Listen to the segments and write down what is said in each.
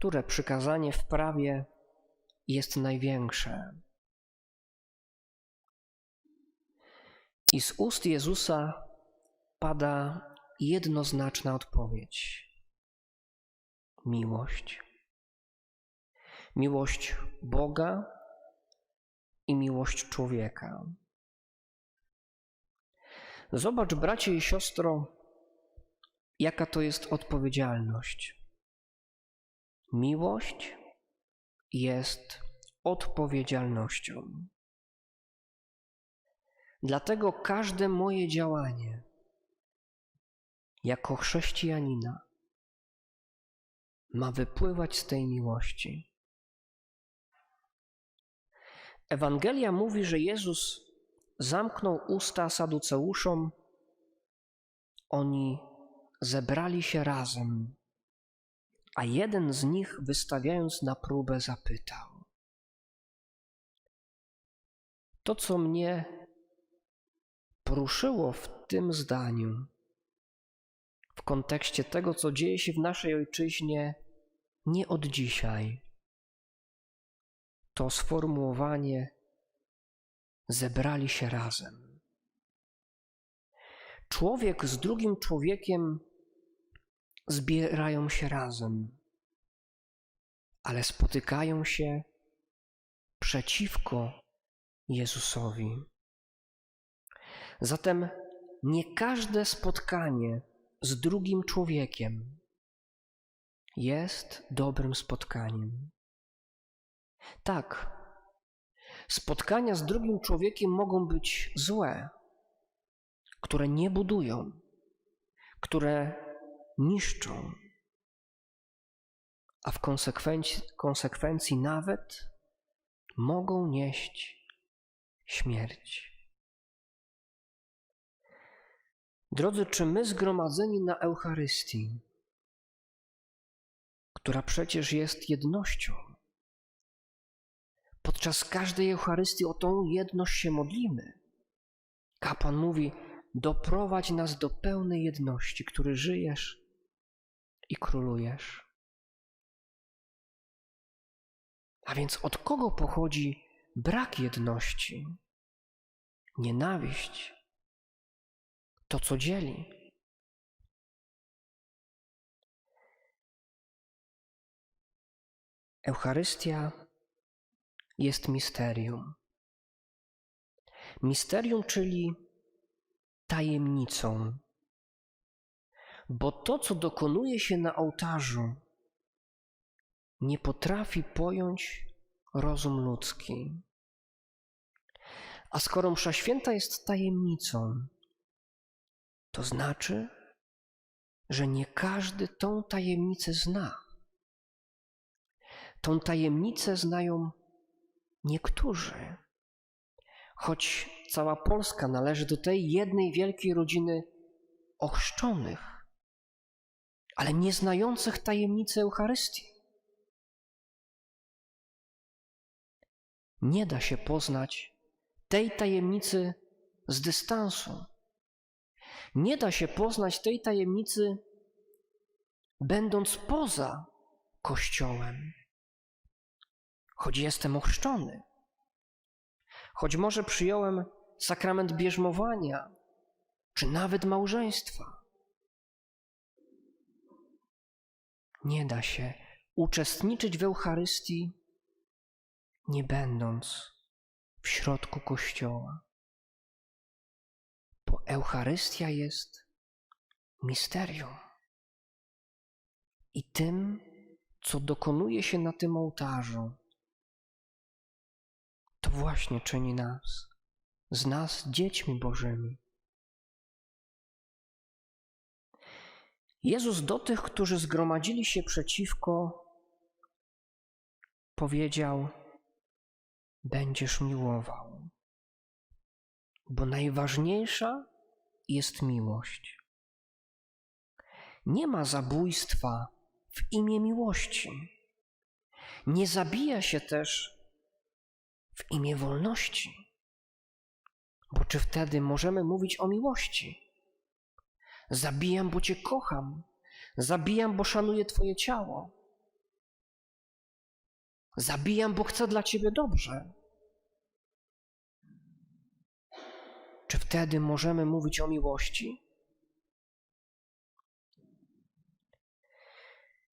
Które przykazanie w prawie jest największe? I z ust Jezusa pada jednoznaczna odpowiedź: miłość. Miłość Boga i miłość człowieka. Zobacz, bracie i siostro, jaka to jest odpowiedzialność. Miłość jest odpowiedzialnością. Dlatego każde moje działanie jako chrześcijanina ma wypływać z tej miłości. Ewangelia mówi, że Jezus zamknął usta saduceuszom, oni zebrali się razem, a jeden z nich, wystawiając na próbę, zapytał: To, co mnie poruszyło w tym zdaniu, w kontekście tego, co dzieje się w naszej ojczyźnie nie od dzisiaj, to sformułowanie zebrali się razem. Człowiek z drugim człowiekiem zbierają się razem, ale spotykają się przeciwko Jezusowi. Zatem nie każde spotkanie z drugim człowiekiem jest dobrym spotkaniem. Tak, spotkania z drugim człowiekiem mogą być złe, które nie budują, które niszczą, a w konsekwencji, konsekwencji nawet mogą nieść śmierć. Drodzy, czy my zgromadzeni na Eucharystii, która przecież jest jednością, podczas każdej Eucharystii o tą jedność się modlimy? Kapłan mówi: Doprowadź nas do pełnej jedności, który żyjesz i królujesz. A więc od kogo pochodzi brak jedności? Nienawiść, to, co dzieli. Eucharystia jest misterium. Misterium, czyli tajemnicą. Bo to, co dokonuje się na ołtarzu, nie potrafi pojąć rozum ludzki. A skoro Msza Święta jest tajemnicą, to znaczy, że nie każdy tą tajemnicę zna. Tą tajemnicę znają niektórzy. Choć cała Polska należy do tej jednej wielkiej rodziny ochrzczonych, ale nie znających tajemnicy Eucharystii. Nie da się poznać tej tajemnicy z dystansu. Nie da się poznać tej tajemnicy, będąc poza Kościołem. Choć jestem ochrzczony, choć może przyjąłem sakrament bierzmowania, czy nawet małżeństwa. Nie da się uczestniczyć w Eucharystii, nie będąc w środku Kościoła. Bo Eucharystia jest misterium. I tym, co dokonuje się na tym ołtarzu, to właśnie czyni nas, z nas dziećmi Bożymi. Jezus do tych, którzy zgromadzili się przeciwko, powiedział: Będziesz miłował, bo najważniejsza jest miłość. Nie ma zabójstwa w imię miłości. Nie zabija się też w imię wolności. Bo czy wtedy możemy mówić o miłości? Zabijam, bo Cię kocham. Zabijam, bo szanuję Twoje ciało. Zabijam, bo chcę dla ciebie dobrze. Czy wtedy możemy mówić o miłości?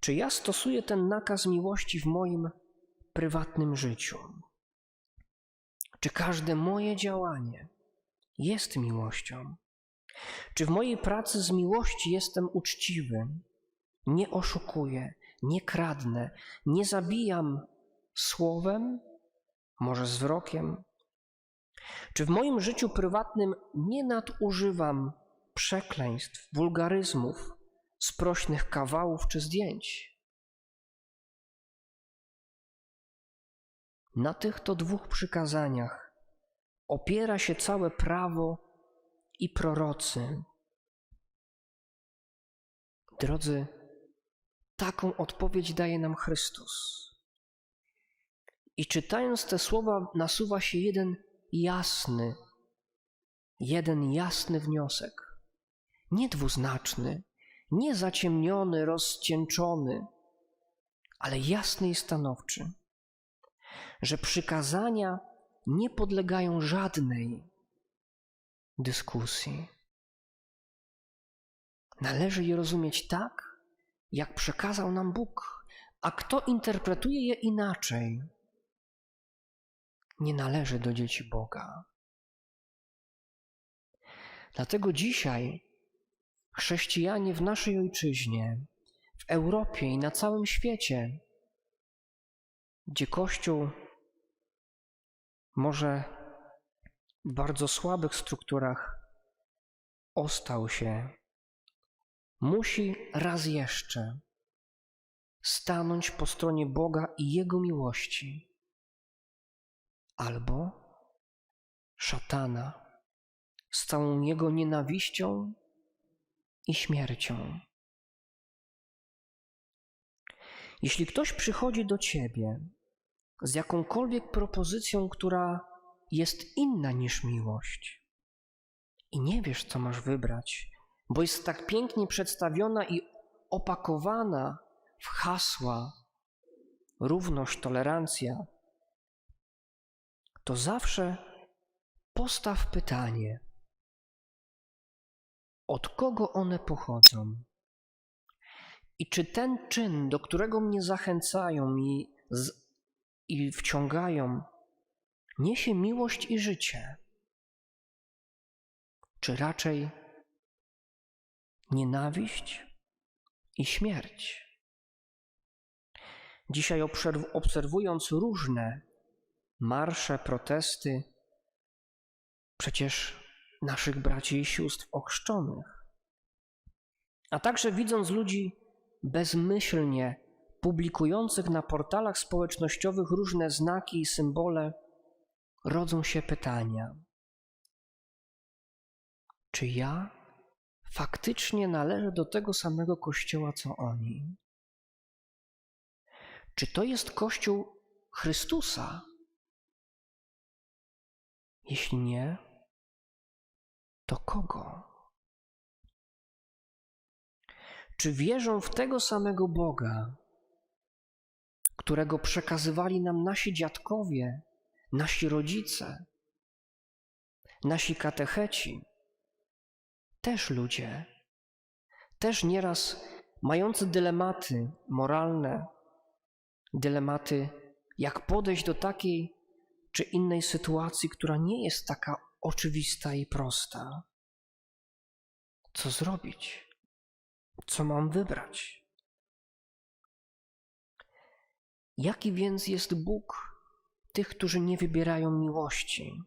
Czy ja stosuję ten nakaz miłości w moim prywatnym życiu? Czy każde moje działanie jest miłością? Czy w mojej pracy z miłości jestem uczciwy? Nie oszukuję, nie kradnę, nie zabijam słowem, może wzrokiem? Czy w moim życiu prywatnym nie nadużywam przekleństw, wulgaryzmów, sprośnych kawałów czy zdjęć? Na tych to dwóch przykazaniach opiera się całe prawo i prorocy. Drodzy, taką odpowiedź daje nam Chrystus. I czytając te słowa, nasuwa się jeden jasny, jeden jasny wniosek. Nie dwuznaczny, nie zaciemniony, rozcieńczony, ale jasny i stanowczy, że przykazania nie podlegają żadnej dyskusji. Należy je rozumieć tak, jak przekazał nam Bóg, a kto interpretuje je inaczej, nie należy do dzieci Boga. Dlatego dzisiaj chrześcijanie w naszej ojczyźnie, w Europie i na całym świecie, gdzie Kościół może bardzo słabych strukturach ostał się, musi raz jeszcze stanąć po stronie Boga i Jego miłości albo szatana z całą jego nienawiścią i śmiercią. Jeśli ktoś przychodzi do ciebie z jakąkolwiek propozycją, która jest inna niż miłość, i nie wiesz, co masz wybrać, bo jest tak pięknie przedstawiona i opakowana w hasła równość, tolerancja, to zawsze postaw pytanie: od kogo one pochodzą? I czy ten czyn, do którego mnie zachęcają i, z, i wciągają, niesie miłość i życie? Czy raczej nienawiść i śmierć? Dzisiaj obserwując różne marsze, protesty, przecież naszych braci i sióstr ochrzczonych. A także widząc ludzi bezmyślnie publikujących na portalach społecznościowych różne znaki i symbole, rodzą się pytania: czy ja faktycznie należę do tego samego kościoła co oni? Czy to jest kościół Chrystusa? Jeśli nie, to kogo? Czy wierzą w tego samego Boga, którego przekazywali nam nasi dziadkowie, nasi rodzice, nasi katecheci, też ludzie, też nieraz mający dylematy moralne, dylematy, jak podejść do takiej czy innej sytuacji, która nie jest taka oczywista i prosta. Co zrobić? Co mam wybrać? Jaki więc jest Bóg tych, którzy nie wybierają miłości?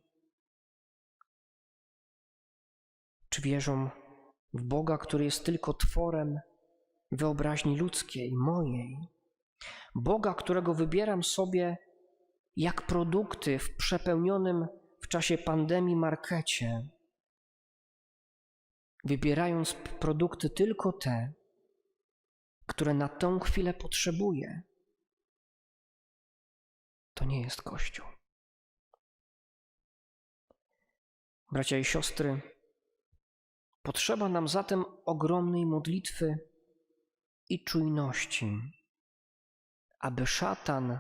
Czy wierzą w Boga, który jest tylko tworem wyobraźni ludzkiej, mojej? Boga, którego wybieram sobie jak produkty w przepełnionym w czasie pandemii markecie, wybierając produkty tylko te, które na tą chwilę potrzebuję. To nie jest Kościół. Bracia i siostry, potrzeba nam zatem ogromnej modlitwy i czujności, aby szatan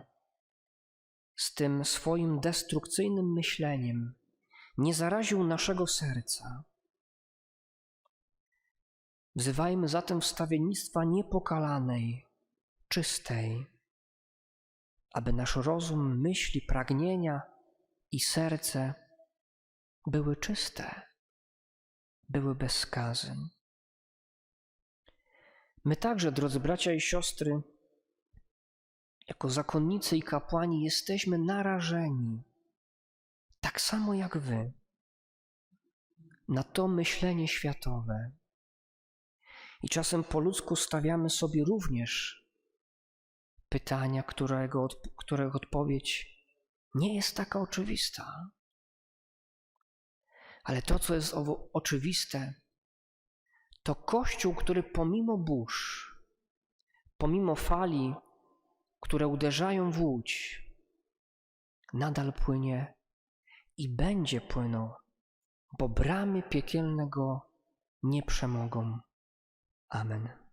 z tym swoim destrukcyjnym myśleniem nie zaraził naszego serca. Wzywajmy zatem wstawiennictwa niepokalanej, czystej, aby nasz rozum, myśli, pragnienia i serce były czyste, były bez skazy. My także, drodzy bracia i siostry, jako zakonnicy i kapłani jesteśmy narażeni, tak samo jak wy, na to myślenie światowe. I czasem po ludzku stawiamy sobie również pytania, którego, odpowiedź nie jest taka oczywista. Ale to, co jest owo- oczywiste, to Kościół, który pomimo burz, pomimo fali, które uderzają w łódź, nadal płynie i będzie płynął, bo bramy piekielnego nie przemogą. Amen.